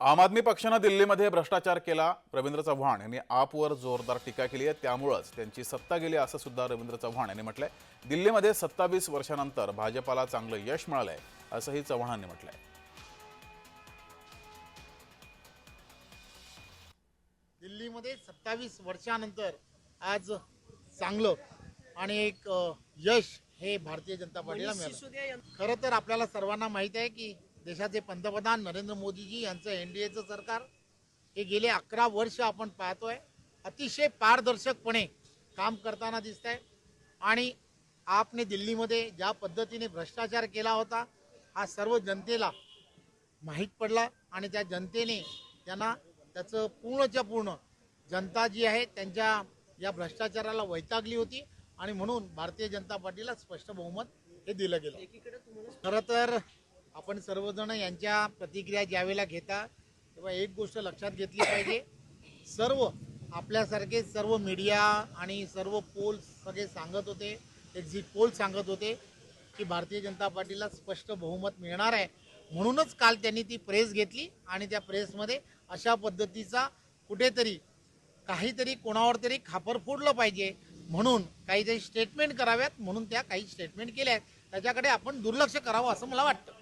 आम आदमी पक्षानं दिल्लीमध्ये भ्रष्टाचार केला. रवींद्र चव्हाण यांनी आपवर जोरदार टीका केली आहे. त्यामुळंच त्यांची सत्ता गेली असं सुद्धा रवींद्र चव्हाण यांनी म्हटलंय. दिल्लीमध्ये सत्तावीस वर्षानंतर भाजपाला चांगलं यश मिळालंय असंही चव्हाणांनी म्हटलंय. दिल्लीमध्ये सत्तावीस वर्षानंतर आज चांगलं आणि एक यश हे भारतीय जनता पार्टीला मिळालं. खरं तर आपल्याला सर्वांना माहीत आहे की देशाचे पंतप्रधान नरेंद्र मोदीजी यांचं एन डी एचं सरकार हे गेले अकरा वर्ष आपण पाहतोय. अतिशय पारदर्शकपणे काम करताना दिसत आहे आणि आपने दिल्लीमध्ये ज्या पद्धतीने भ्रष्टाचार केला होता हा सर्व जनतेला माहीत पडला आणि त्या जनतेने त्यांना त्याचं पूर्णच्या पूर्ण जनता जी आहे त्यांच्या या भ्रष्टाचाराला वैतागली होती आणि म्हणून भारतीय जनता पार्टीला स्पष्ट बहुमत हे दिलं गेलं. खरं तर आपण सर्वजण यांच्या प्रतिक्रिया ज्यावेळेला घेता तेव्हा एक गोष्ट लक्षात घेतली पाहिजे. सर्व आपल्यासारखे सर्व मीडिया आणि सर्व पोल सगळे सांगत होते एक्झिट पोल सांगत होते की भारतीय जनता पार्टीला स्पष्ट बहुमत मिळणार आहे. म्हणूनच काल त्यांनी ती प्रेस घेतली आणि त्या प्रेसमध्ये अशा पद्धतीचा कुठेतरी काहीतरी कोणावर तरी खापर फोडलं पाहिजे. म्हणून काहीतरी स्टेटमेंट कराव्यात म्हणून त्या काही स्टेटमेंट केल्या आहेत. त्याच्याकडे आपण दुर्लक्ष करावं असं मला वाटतं.